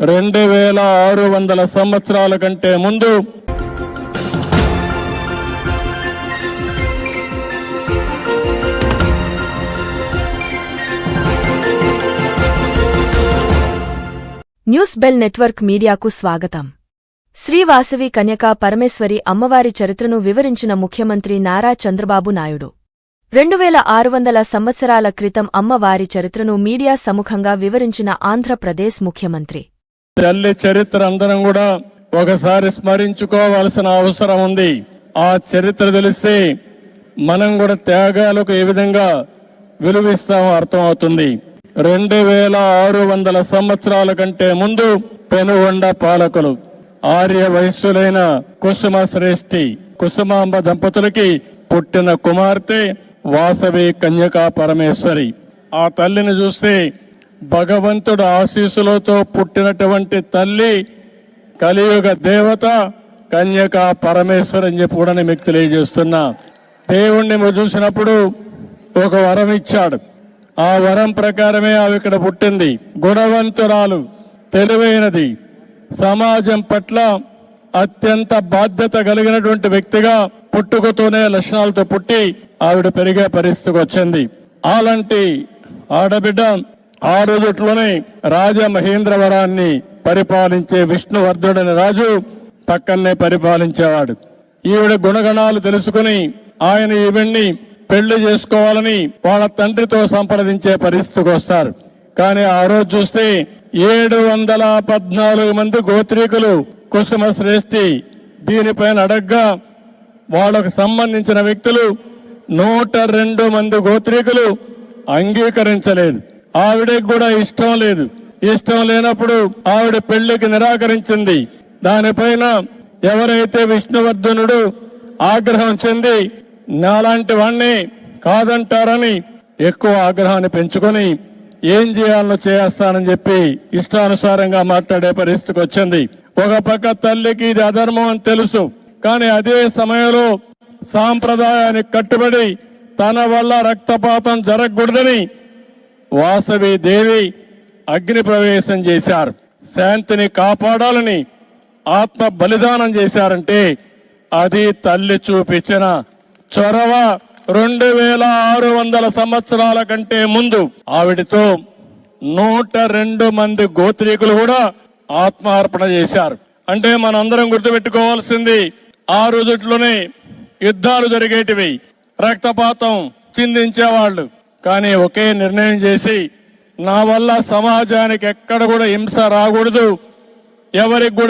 రెండు వేల ఆరు వందల సంవత్సరాల కంటే ముందు న్యూస్ బెల్ నెట్వర్క్ మీడియాకు స్వాగతం. శ్రీవాసవి కన్యకా పరమేశ్వరి అమ్మవారి చరిత్రను వివరించిన ముఖ్యమంత్రి నారా చంద్రబాబు నాయుడు. రెండు వేల ఆరు వందల సంవత్సరాల క్రితం అమ్మవారి చరిత్రను మీడియా సముఖంగా వివరించిన ఆంధ్రప్రదేశ్ ముఖ్యమంత్రి. తల్లి చరిత్ర అందరం కూడా ఒకసారి స్మరించుకోవాల్సిన అవసరం ఉంది. ఆ చరిత్ర తెలిస్తే మనం కూడా త్యాగాలకు ఏ విధంగా విలువిస్తామో అర్థమవుతుంది. రెండు వేల ఆరు వందల సంవత్సరాల కంటే ముందు పెనుగొండ పాలకులు ఆర్య వయస్సులైన కుసుమ శ్రేష్ఠి కుసుమాంబ దంపతులకి పుట్టిన కుమార్తె వాసవి కన్యకా పరమేశ్వరి. ఆ తల్లిని చూస్తే భగవంతుడు ఆశీస్సులతో పుట్టినటువంటి తల్లి కలియుగ దేవత కన్యక పరమేశ్వర్ అని చెప్పి కూడా నేను మీకు తెలియజేస్తున్నా. దేవుణ్ణి చూసినప్పుడు ఒక వరం ఇచ్చాడు. ఆ వరం ప్రకారమే ఆమె ఇక్కడ పుట్టింది. గుణవంతురాలు తెలివైనది సమాజం పట్ల అత్యంత బాధ్యత కలిగినటువంటి వ్యక్తిగా పుట్టుకతోనే లక్షణాలతో పుట్టి ఆవిడ పెరిగే పరిస్థితికి వచ్చింది. అలాంటి ఆడబిడ్డ ఆ రోజుట్లోనే రాజమహేంద్రవరాన్ని పరిపాలించే విష్ణువర్ధుడని రాజు పక్కనే పరిపాలించేవాడు. ఈవిడ గుణగణాలు తెలుసుకుని ఆయన ఈవిడ్ని పెళ్ళి చేసుకోవాలని వాళ్ళ తండ్రితో సంప్రదించే పరిస్థితికి వస్తారు. కానీ ఆ రోజు చూస్తే ఏడు వందల పద్నాలుగు మంది గోత్రీకులు కుసుమ శ్రేష్ఠి దీనిపైన అడగ్గా వాళ్ళకు సంబంధించిన వ్యక్తులు నూట రెండు మంది గోత్రీకులు అంగీకరించలేదు. ఆవిడకి కూడా ఇష్టం లేదు. ఇష్టం లేనప్పుడు ఆవిడ పెళ్ళికి నిరాకరించింది. దానిపైన ఎవరైతే విష్ణువర్ధనుడు ఆగ్రహం చెంది నాలాంటి వాణ్ణి కాదంటారని ఎక్కువ ఆగ్రహాన్ని పెంచుకొని ఏం చేయాలో చేస్తానని చెప్పి ఇష్టానుసారంగా మాట్లాడే పరిస్థితికి వచ్చింది. ఒక పక్క తల్లికి ఇది అధర్మం అని తెలుసు. కానీ అదే సమయంలో సాంప్రదాయానికి కట్టుబడి తన వల్ల రక్తపాతం జరగకూడదని వాసవి దేవి అగ్ని ప్రవేశం చేశారు. శాంతిని కాపాడాలని ఆత్మ బలిదానం చేశారంటే అది తల్లి చూపించిన చొరవ రెండు వేల ఆరు వందల సంవత్సరాల కంటే ముందు. ఆవిడతో నూట రెండు మంది గోత్రీకులు కూడా ఆత్మార్పణ చేశారు. అంటే మనందరం గుర్తుపెట్టుకోవాల్సింది ఆ రోజుట్లోనే యుద్ధాలు జరిగేటివి. రక్తపాతం చిందించేవాళ్ళు. కానీ ఒకే నిర్ణయం చేసి నా వల్ల సమాజానికి ఎక్కడ కూడా హింస రాకూడదు. ఎవరికి కూడా